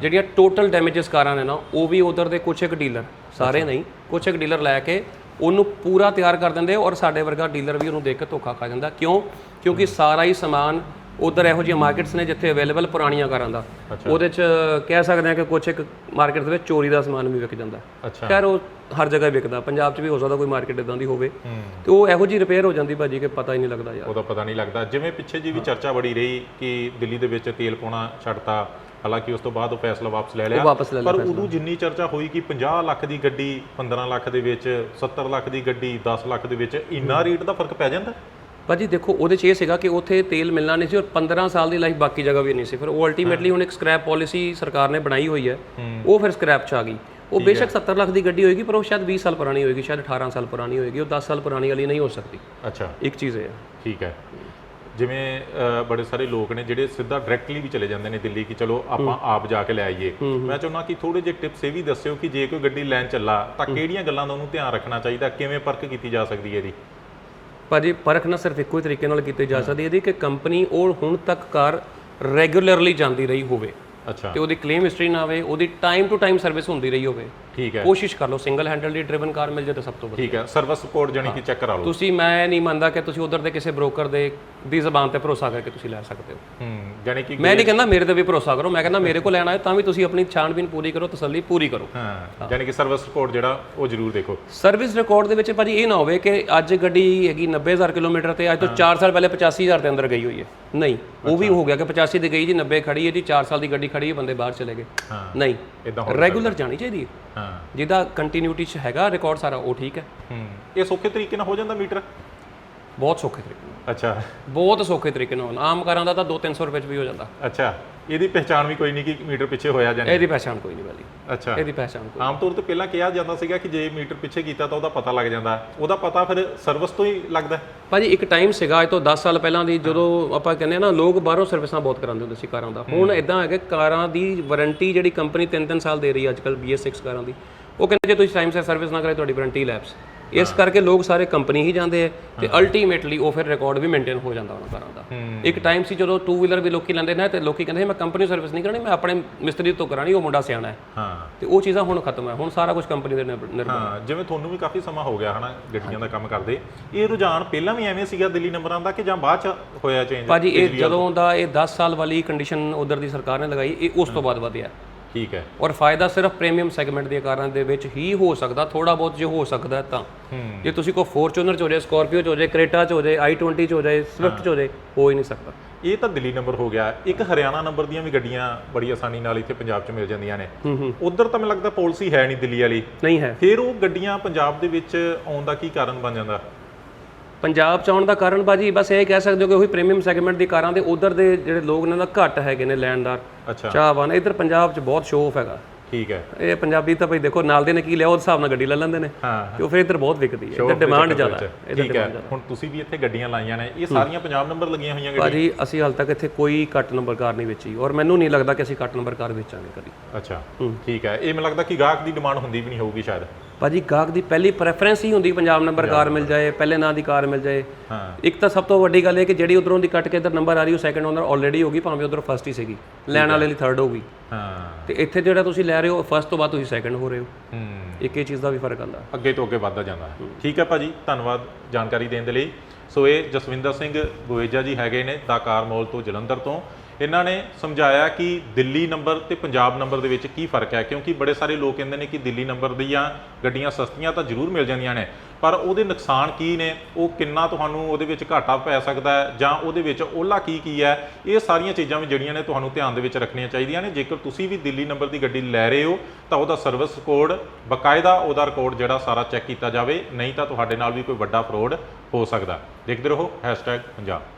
Speaker 1: ਜਿਹੜੀਆਂ ਟੋਟਲ ਡੈਮੇजेस ਕਾਰਾਂ ਨੇ ਨਾ ਉਹ ਵੀ ਉਧਰ ਦੇ ਕੁਝ ਇੱਕ ਡੀਲਰ ਸਾਰੇ ਨਹੀਂ ਕੁਝ ਇੱਕ ਡੀਲਰ ਲੈ ਕੇ ਉਹਨੂੰ ਪੂਰਾ ਤਿਆਰ ਕਰ ਦਿੰਦੇ ਔਰ ਸਾਡੇ ਵਰਗਾ ਡੀਲਰ ਵੀ ਉਹਨੂੰ ਦੇਖ ਕੇ ਧੋਖਾ ਖਾ ਜਾਂਦਾ। ਕਿਉਂ? ਕਿਉਂਕਿ ਸਾਰਾ ਹੀ ਸਮਾਨ ਉਧਰ ਇਹੋ ਜਿਹੀਆਂ ਮਾਰਕੀਟਸ ਨੇ ਜਿੱਥੇ ਅਵੇਲੇਬਲ ਪੁਰਾਣੀਆਂ ਕਾਰਾਂ ਦਾ। ਉਹਦੇ ਚ ਕਹਿ ਸਕਦੇ ਹਾਂ ਕਿ ਕੁਛ ਇੱਕ ਮਾਰਕੀਟ ਦੇ ਵਿੱਚ ਚੋਰੀ ਦਾ ਸਮਾਨ ਵੀ ਵਿਕ ਜਾਂਦਾ। ਖੈਰ ਉਹ ਹਰ ਜਗ੍ਹਾ ਹੀ ਵਿਕਦਾ। ਪੰਜਾਬ 'ਚ ਵੀ ਹੋ ਸਕਦਾ ਕੋਈ ਮਾਰਕੀਟ ਇਦਾਂ ਦੀ ਹੋਵੇ। ਤੇ ਉਹ ਇਹੋ ਜਿਹੀ ਰਿਪੇਅਰ ਹੋ ਜਾਂਦੀ ਭਾਜੀ ਕਿ ਪਤਾ ਹੀ ਨਹੀਂ ਲੱਗਦਾ ਯਾਰ।
Speaker 2: ਉਹਦਾ ਪਤਾ ਨਹੀਂ ਲੱਗਦਾ। ਜਿਵੇਂ ਪਿੱਛੇ ਜੀ ਵੀ ਚਰਚਾ ਬੜੀ ਰਹੀ ਕਿ ਦਿੱਲੀ ਦੇ ਵਿੱਚ ਤੇਲ ਪਾਉਣਾ ਛੱਡਤਾ। ਹਾਲਾਂਕਿ ਉਸ ਤੋਂ ਬਾਅਦ ਉਹ ਫੈਸਲਾ ਵਾਪਸ ਲੈ ਲਿਆ।
Speaker 1: ਵਾਪਸ ਲੈ ਲਿਆ
Speaker 2: ਪਰ ਉਦੋਂ ਜਿੰਨੀ ਚਰਚਾ ਹੋਈ ਕਿ 50 ਲੱਖ ਦੀ ਗੱਡੀ 15 ਲੱਖ ਦੇ ਵਿੱਚ 70 ਲੱਖ ਦੀ ਗੱਡੀ 10 ਲੱਖ ਦੇ ਵਿੱਚ ਇੰਨਾ ਰੇਟ ਦਾ ਫ਼ਰਕ ਪੈ ਜਾਂਦਾ?
Speaker 1: ਭਾਜੀ ਦੇਖੋ ਉਹਦੇ 'ਚ ਇਹ ਸੀਗਾ ਕਿ ਉੱਥੇ ਤੇਲ ਮਿਲਣਾ ਨਹੀਂ ਸੀ ਔਰ 15 ਸਾਲ ਦੀ ਲਾਈਫ ਬਾਕੀ ਜਗ੍ਹਾ ਵੀ ਨਹੀਂ ਸੀ। ਫਿਰ ਉਹ ਅਲਟੀਮੇਟਲੀ ਹੁਣ ਇੱਕ ਸਕ੍ਰੈਪ ਪਾਲਿਸੀ ਸਰਕਾਰ ਨੇ ਬਣਾਈ ਹੋਈ ਹੈ। ਉਹ ਫਿਰ ਸਕ੍ਰੈਪ 'ਚ ਆ ਗਈ। ਉਹ ਬੇਸ਼ੱਕ 70 ਲੱਖ ਦੀ ਗੱਡੀ ਹੋਏਗੀ ਪਰ ਉਹ ਸ਼ਾਇਦ 20 ਸਾਲ ਪੁਰਾਣੀ ਹੋਏਗੀ ਸ਼ਾਇਦ 18 ਸਾਲ ਪੁਰਾਣੀ ਹੋਏਗੀ ਉਹ 10 ਸਾਲ ਪੁਰਾਣੀ ਵਾਲੀ ਨਹੀਂ ਹੋ ਸਕਦੀ।
Speaker 2: ਅੱਛਾ।
Speaker 1: ਇੱਕ ਚੀਜ਼ ਹੈ।
Speaker 2: ਠੀਕ ਹੈ। ਜਿਵੇਂ ਬੜੇ ਸਾਰੇ ਲੋਕ ਨੇ ਜਿਹੜੇ ਸਿੱਧਾ ਡਾਇਰੈਕਟਲੀ ਵੀ ਚਲੇ ਜਾਂਦੇ ਨੇ ਦਿੱਲੀ ਕਿ ਚਲੋ ਆਪਾਂ ਆਪ ਜਾ ਕੇ ਲੈ ਆਈਏ। ਮੈਂ ਚਾਹੁੰਦਾ ਕਿ ਥੋੜੇ ਜਿਹੇ ਟਿਪਸ ਇਹ ਵੀ ਦੱਸਿਓ ਕਿ ਜੇ ਕੋਈ ਗੱਡੀ ਲੈਣ ਚੱਲਾ ਤਾਂ ਕਿਹੜੀਆਂ ਗੱਲਾਂ ਦਾ ਉਹਨੂੰ ਧਿਆਨ ਰੱਖਣਾ ਚਾਹੀਦਾ? ਕਿਵੇਂ ਪਰਖ ਕੀਤੀ ਜਾ ਸਕਦੀ ਹੈ ਇਹਦੀ?
Speaker 1: ਭਾਜੀ ਪਰਖ ਨਾ ਸਿਰਫ ਇੱਕੋ ਹੀ ਤਰੀਕੇ ਨਾਲ ਕੀਤੀ ਜਾ ਸਕਦੀ ਹੈ। ਇਹਦੀ ਕਿ ਕੰਪਨੀ ਉਹ ਹੁਣ ਤੱਕ ਕਾਰ ਰੈਗੂਲਰਲੀ ਜਾਂਦੀ ਰਹੀ ਹੋਵੇ।
Speaker 2: ਅੱਛਾ।
Speaker 1: ਤੇ ਉਹਦੀ ਕਲੇਮ ਹਿਸਟਰੀ ਨਾ ਆਵੇ ਉਹਦੀ ਟਾਈਮ ਟੂ ਟਾਈਮ ਸਰਵਿਸ ਹੁੰਦੀ ਰਹੀ ਹੋਵੇ।
Speaker 2: ਠੀਕ ਹੈ।
Speaker 1: ਕੋਸ਼ਿਸ਼ ਕਰ ਲਓ ਸਿੰਗਲ ਹੈਂਡਲ ਦੀ ਡਰਾਈਵਨ ਕਾਰ ਮਿਲ ਜਾਏ ਤਾਂ ਸਭ ਤੋਂ ਵਧੀਆ।
Speaker 2: ਠੀਕ ਹੈ ਸਰਵਿਸ ਕੋਡ ਜਾਨੀ ਕਿ ਚੈੱਕ ਕਰਾ ਲਓ।
Speaker 1: ਤੁਸੀਂ ਮੈਂ ਨਹੀਂ ਮੰਨਦਾ ਕਿ ਤੁਸੀਂ ਉਧਰ ਦੇ ਕਿਸੇ ਬ੍ਰੋਕਰ ਦੇ ਦੀ ਜ਼ਬਾਨ ਤੇ ਭਰੋਸਾ ਕਰਕੇ ਤੁਸੀਂ ਲੈ ਸਕਦੇ ਹੋ।
Speaker 2: ਹੂੰ ਜਾਨੀ ਕਿ
Speaker 1: ਮੈਂ ਨਹੀਂ ਕਹਿੰਦਾ ਮੇਰੇ ਤੇ ਵੀ ਭਰੋਸਾ ਕਰੋ ਮੈਂ ਕਹਿੰਦਾ ਮੇਰੇ ਕੋਲ ਲੈਣਾ ਹੈ ਤਾਂ ਵੀ ਤੁਸੀਂ ਆਪਣੀ ਛਾਣਬੀਨ ਪੂਰੀ ਕਰੋ ਤਸੱਲੀ ਪੂਰੀ ਕਰੋ।
Speaker 2: ਹਾਂ ਜਾਨੀ ਕਿ ਸਰਵਿਸ ਕੋਡ ਜਿਹੜਾ ਉਹ ਜ਼ਰੂਰ ਦੇਖੋ।
Speaker 1: ਸਰਵਿਸ ਰਿਕਾਰਡ ਦੇ ਵਿੱਚ ਭਾਜੀ ਇਹ ਨਾ ਹੋਵੇ ਕਿ ਅੱਜ ਗੱਡੀ ਹੈਗੀ 90000 ਕਿਲੋਮੀਟਰ ਤੇ ਅੱਜ ਤੋਂ 4 ਸਾਲ ਪਹਿਲੇ 85000 ਦੇ ਅੰਦਰ ਗਈ ਹੋਈ ਹੈ। ਨਹੀਂ ਉਹ ਵੀ ਹੋ ਗਿਆ ਕਿ 85 ਦੀ ਗਈ ਜੀ 90 ਖੜੀ ਹੈ ਜੀ 4 ਸਾਲ ਦੀ ਗੱਡੀ ਖੜੀ ਹੈ ਬੰਦੇ ਬਾਹਰ ਚਲੇ ਗਏ।
Speaker 2: ਹਾਂ।
Speaker 1: ਨਹੀਂ ਰੈਗੂਲਰ ਜਾਣੀ ਚਾਹੀਦੀ ਹੈ।
Speaker 2: ਹਾਂ।
Speaker 1: ਜਿਹਦਾ ਕੰਟੀਨਿਊਟੀ ਚ ਹੈਗਾ ਰਿਕਾਰਡ ਸਾਰਾ ਉਹ ਠੀਕ ਹੈ।
Speaker 2: ਹੂੰ। ਇਹ ਸੌਖੇ ਤਰੀਕੇ ਨਾਲ ਹੋ ਜਾਂਦਾ ਮੀਟਰ?
Speaker 1: ਬਹੁਤ ਸੌਖੇ ਤਰੀਕੇ ਨਾਲ।
Speaker 2: ਅੱਛਾ।
Speaker 1: ਬਹੁਤ ਸੌਖੇ ਤਰੀਕੇ ਨਾਲ। ਆਮ ਕਾਰਾਂ ਦਾ ਤਾਂ 2-300 ਰੁਪਏ ਚ ਵੀ ਹੋ ਜਾਂਦਾ।
Speaker 2: ਅੱਛਾ। ਇਹਦੀ ਪਹਿਚਾਣ ਵੀ ਕੋਈ ਨਹੀਂ ਕਿ ਮੀਟਰ ਪਿੱਛੇ ਹੋਇਆ ਜਾਂ ਨਹੀਂ?
Speaker 1: ਇਹਦੀ ਪਹਿਚਾਣ ਕੋਈ ਨਹੀਂ ਵਾਲੀ
Speaker 2: ਅੱਛਾ।
Speaker 1: ਇਹਦੀ ਪਹਿਚਾਣ ਕੋਈ
Speaker 2: ਆਮ ਤੌਰ ਤੇ ਪਹਿਲਾਂ ਕਿਹਾ ਜਾਂਦਾ ਸੀਗਾ ਕਿ ਜੇ ਮੀਟਰ ਪਿੱਛੇ ਕੀਤਾ ਤਾਂ ਉਹਦਾ ਪਤਾ ਲੱਗ ਜਾਂਦਾ। ਉਹਦਾ ਪਤਾ ਫਿਰ ਸਰਵਿਸ ਤੋਂ ਹੀ ਲੱਗਦਾ।
Speaker 1: ਭਾਜੀ ਇੱਕ ਟਾਈਮ ਸੀਗਾ ਅੱਜ ਤੋਂ 10 ਸਾਲ ਪਹਿਲਾਂ ਦੀ ਜਦੋਂ ਆਪਾਂ ਕਹਿੰਦੇ ਆ ਨਾ ਲੋਕ ਬਾਹਰੋਂ ਸਰਵਿਸਾਂ ਬਹੁਤ ਕਰਾਉਂਦੇ ਹੁੰਦੇ ਸੀ ਕਾਰਾਂ ਦਾ। ਹੁਣ ਇਦਾਂ ਹੈ ਕਿ ਕਾਰਾਂ ਦੀ ਵਾਰੰਟੀ ਜਿਹੜੀ ਕੰਪਨੀ 3-3 ਸਾਲ ਦੇ ਰਹੀ ਹੈ ਅੱਜਕੱਲ BS6 ਕਾਰਾਂ ਦੀ ਉਹ ਕਹਿੰਦੇ ਜੇ ਤੁਸੀਂ ਟਾਈਮ ਸਿਰ ਸਰਵਿਸ ਨਾ ਕਰੇ ਤੁਹਾਡੀ ਵਾਰੰਟੀ ਲੈਪਸ ਇਸ ਕਰਕੇ ਲੋਕ ਸਾਰੇ ਕੰਪਨੀ ਹੀ ਜਾਂਦੇ ਆ ਤੇ ਅਲਟੀਮੇਟਲੀ ਉਹ ਫਿਰ ਰਿਕਾਰਡ ਵੀ ਮੇਨਟੇਨ ਹੋ ਜਾਂਦਾ ਉਹਨਾਂ ਕਾਰਾਂ ਦਾ। ਇੱਕ ਟਾਈਮ ਸੀ ਜਦੋਂ ਟੂ ਵੀਲਰ ਵੀ ਲੋਕੀ ਲੈਂਦੇ ਨੇ ਤੇ ਲੋਕੀ ਕਹਿੰਦੇ ਮੈਂ ਕੰਪਨੀ ਸਰਵਿਸ ਨਹੀਂ ਕਰਨੀ ਮੈਂ ਆਪਣੇ ਮਿਸਤਰੀ ਤੋਂ ਕਰਾਣੀ ਉਹ ਮੁੰਡਾ ਸਿਆਣਾ ਹੈ।
Speaker 2: ਹਾਂ।
Speaker 1: ਤੇ ਉਹ ਚੀਜ਼ਾਂ ਹੁਣ ਖਤਮ ਹੈ ਹੁਣ ਸਾਰਾ ਕੁਝ ਕੰਪਨੀ ਦੇ ਨਿਰਭਰ
Speaker 2: ਹਾਂ ਜਿਵੇਂ ਤੁਹਾਨੂੰ ਵੀ ਕਾਫੀ ਸਮਾਂ ਹੋ ਗਿਆ ਹਨਾ ਗੱਡੀਆਂ ਦਾ ਕੰਮ ਕਰਦੇ। ਇਹ ਰੁਝਾਨ ਪਹਿਲਾਂ ਵੀ ਐਵੇਂ ਸੀਗਾ ਦਿੱਲੀ ਨੰਬਰਾਂ ਦਾ ਕਿ ਜਾਂ ਬਾਅਦ ਚ ਹੋਇਆ ਚੇਂਜ
Speaker 1: ਭਾਜੀ ਇਹ ਜਦੋਂ ਦਾ ਇਹ 10 ਸਾਲ ਵਾਲੀ ਕੰਡੀਸ਼ਨ ਉਧਰ ਦੀ ਸਰਕਾਰ ਨੇ ਲਗਾਈ ਇਹ ਉਸ ਤੋਂ ਬਾਅਦ ਵਧਿਆ।
Speaker 2: ਠੀਕ ਹੈ।
Speaker 1: ਔਰ ਫਾਇਦਾ ਸਿਰਫ ਪ੍ਰੀਮੀਅਮ ਸੈਗਮੈਂਟ ਦੀਆਂ ਕਾਰਾਂ ਦੇ ਵਿੱਚ ਹੀ ਹੋ ਸਕਦਾ ਥੋੜਾ ਬਹੁਤ ਜੇ ਹੋ ਸਕਦਾ ਹੈ ਤਾਂ। ਜੇ ਤੁਸੀਂ ਕੋ ਫੋਰਚੂਨਰ ਚ ਹੋ ਜਾਏ ਸਕਾਰਪੀਓ ਚ ਹੋ ਜਾਏ ਕ੍ਰੇਟਾ ਚ ਹੋ ਜਾਏ i20 ਚ ਹੋ ਜਾਏ ਸਵਿਫਟ ਚ ਹੋ ਜਾਏ ਹੋ ਹੀ ਨਹੀਂ ਸਕਦਾ।
Speaker 2: ਇਹ ਤਾਂ ਦਿੱਲੀ ਨੰਬਰ ਹੋ ਗਿਆ। ਇੱਕ ਹਰਿਆਣਾ ਨੰਬਰ ਦੀਆਂ ਵੀ ਗੱਡੀਆਂ ਬੜੀ ਆਸਾਨੀ ਨਾਲ ਇੱਥੇ ਪੰਜਾਬ 'ਚ ਮਿਲ ਜਾਂਦੀਆਂ ਨੇ। ਉਧਰ ਤਾਂ ਮੈਨੂੰ ਲੱਗਦਾ ਪਾਲਿਸੀ ਹੈ ਨਹੀਂ ਦਿੱਲੀ ਵਾਲੀ।
Speaker 1: ਨਹੀਂ ਹੈ।
Speaker 2: ਫਿਰ ਉਹ ਗੱਡੀਆਂ ਪੰਜਾਬ ਦੇ ਵਿੱਚ ਆਉਣ ਦਾ ਕੀ ਕਾਰਨ ਬਣ ਜਾਂਦਾ?
Speaker 1: ਪੰਜਾਬ ਚ ਆਉਣ ਦਾ ਕਾਰਨ ਬਾਜੀ ਬਸ ਇਹ ਕਹਿ ਸਕਦੇ ਹੋ ਕਿ ਉਹੀ ਪ੍ਰੀਮੀਅਮ ਸੈਗਮੈਂਟ ਦੀ ਕਾਰਾਂ ਦੇ ਉਧਰ ਦੇ ਜਿਹੜੇ ਲੋਕ ਨੇ ਨਾ ਘੱਟ ਹੈਗੇ ਨੇ ਲੈਣਦਾਰ ਚਾਹਵਾਨ। ਇਧਰ ਪੰਜਾਬ ਚ ਬਹੁਤ ਸ਼ੋਅ ਹੈਗਾ।
Speaker 2: ਠੀਕ ਹੈ।
Speaker 1: ਇਹ ਪੰਜਾਬੀ ਤਾਂ ਭਾਈ ਦੇਖੋ ਨਾਲ ਦੇ ਨੇ ਕੀ ਲਿਆ ਉਸ ਹਿਸਾਬ ਨਾਲ ਗੱਡੀ ਲੈ ਲੈਂਦੇ ਨੇ। ਤੇ ਉਹ ਫਿਰ ਇੱਧਰ ਬਹੁਤ ਵਿਕਦੀ ਹੈ। ਇੱਧਰ ਡਿਮਾਂਡ ਜ਼ਿਆਦਾ। ਹੈ। ਇੱਧਰ
Speaker 2: ਠੀਕ ਹੈ। ਹੁਣ ਤੁਸੀਂ ਵੀ ਇੱਥੇ ਗੱਡੀਆਂ ਲਾਈਆਂ ਨੇ ਇਹ ਸਾਰੀਆਂ ਪੰਜਾਬ ਨੰਬਰ ਲੱਗੀਆਂ ਹੋਈਆਂ ਗੱਡੀਆਂ?
Speaker 1: ਭਾਜੀ ਅਸੀਂ ਹਾਲ ਤੱਕ ਇੱਥੇ ਕੋਈ ਘੱਟ ਨੰਬਰ ਕਾਰ ਨਹੀਂ ਵੇਚੀ। ਔਰ ਮੈਨੂੰ ਨਹੀਂ ਲੱਗਦਾ ਕਿ ਅਸੀਂ ਘੱਟ ਨੰਬਰ ਕਾਰ ਵੇਚਾਂਗੇ ਕਦੀ।
Speaker 2: ਅੱਛਾ। ਠੀਕ ਹੈ। ਇਹ ਮੈਨੂੰ ਲੱਗਦਾ ਕਿ ਗਾਹਕ ਦੀ ਡਿਮਾਂਡ ਹੁੰਦੀ ਵੀ ਨਹੀਂ ਹੋਊਗੀ ਸ਼ਾਇਦ।
Speaker 1: ਭਾਜੀ ਗਾਹਕ ਦੀ ਪਹਿਲੀ ਪ੍ਰੈਫਰੈਂਸ ਹੀ ਹੁੰਦੀ ਪੰਜਾਬ ਨੰਬਰ ਕਾਰ ਮਿਲ ਜਾਏ ਪਹਿਲੇ ਨਾਂ ਦੀ ਕਾਰ ਮਿਲ ਜਾਏ।
Speaker 2: ਹਾਂ।
Speaker 1: ਇੱਕ ਤਾਂ ਸਭ ਤੋਂ ਵੱਡੀ ਗੱਲ ਇਹ ਕਿ ਜਿਹੜੀ ਉਧਰੋਂ ਦੀ ਕੱਟ ਕੇ ਇੱਧਰ ਨੰਬਰ ਆ ਰਹੀ ਉਹ ਸੈਕੰਡ ਓਨਰ ਆਲਰੇਡੀ ਹੋਗੀ ਭਾਵੇਂ ਉਧਰ ਫਸਟ ਹੀ ਸੀਗੀ। ਲੈਣ ਵਾਲੇ ਲਈ ਥਰਡ ਹੋਗੀ
Speaker 2: ਹਾਂ।
Speaker 1: ਤੇ ਇੱਥੇ ਜਿਹੜਾ ਤੁਸੀਂ ਲੈ ਰਹੇ ਹੋ ਫਸਟ ਤੋਂ ਬਾਅਦ ਤੁਸੀਂ ਸੈਕੰਡ ਹੋ ਰਹੇ ਹੋ।
Speaker 2: ਹੂੰ।
Speaker 1: ਇੱਕ ਇਹ ਚੀਜ਼ ਦਾ ਵੀ ਫ਼ਰਕ ਆਉਂਦਾ।
Speaker 2: ਅੱਗੇ ਤੋਂ ਅੱਗੇ ਵੱਧਦਾ ਜਾਂਦਾ ਹੈ। ਠੀਕ ਹੈ ਭਾਜੀ ਧੰਨਵਾਦ ਜਾਣਕਾਰੀ ਦੇਣ ਦੇ ਲਈ। ਸੋ ਇਹ ਜਸਵਿੰਦਰ ਸਿੰਘ ਗੋਏਜਾ ਜੀ ਹੈਗੇ ਨੇ ਦਾਕਾਰ ਮੋਲ ਤੋਂ ਜਲੰਧਰ ਤੋਂ। ਇਹਨਾਂ ਨੇ ਸਮਝਾਇਆ ਕਿ ਦਿੱਲੀ ਨੰਬਰ ਤੇ ਪੰਜਾਬ ਨੰਬਰ ਦੇ ਵਿੱਚ ਕੀ ਫ਼ਰਕ ਹੈ, ਕਿਉਂਕਿ ਬੜੇ ਸਾਰੇ ਲੋਕ ਕਹਿੰਦੇ ਨੇ ਕਿ ਦਿੱਲੀ ਨੰਬਰ ਦੀਆਂ ਗੱਡੀਆਂ ਸਸਤੀਆਂ ਤਾਂ ਜ਼ਰੂਰ ਮਿਲ ਜਾਂਦੀਆਂ ਨੇ, ਪਰ ਉਹਦੇ ਨੁਕਸਾਨ ਕੀ ਨੇ, ਉਹ ਕਿੰਨਾ ਤੁਹਾਨੂੰ ਉਹਦੇ ਵਿੱਚ ਘਾਟਾ ਪੈ ਸਕਦਾ ਹੈ, ਜਾਂ ਉਹਦੇ ਵਿੱਚ ਓਲਾ ਕੀ ਕੀ ਹੈ, ਇਹ ਸਾਰੀਆਂ ਚੀਜ਼ਾਂ ਵੀ ਜਿਹੜੀਆਂ ਨੇ ਤੁਹਾਨੂੰ ਧਿਆਨ ਦੇ ਵਿੱਚ ਰੱਖਣੀਆਂ ਚਾਹੀਦੀਆਂ ਨੇ। ਜੇਕਰ ਤੁਸੀਂ ਵੀ ਦਿੱਲੀ ਨੰਬਰ ਦੀ ਗੱਡੀ ਲੈ ਰਹੇ ਹੋ, ਤਾਂ ਉਹਦਾ ਸਰਵਿਸ ਕੋਡ ਬਕਾਇਦਾ ਉਹਦਾ ਰਿਕਾਰਡ ਜਿਹੜਾ ਸਾਰਾ ਚੈੱਕ ਕੀਤਾ ਜਾਵੇ, ਨਹੀਂ ਤਾਂ ਤੁਹਾਡੇ ਨਾਲ ਵੀ ਕੋਈ ਵੱਡਾ ਫਰੋਡ ਹੋ ਸਕਦਾ। ਦੇਖਦੇ ਰਹੋ #ਪੰਜਾਬ।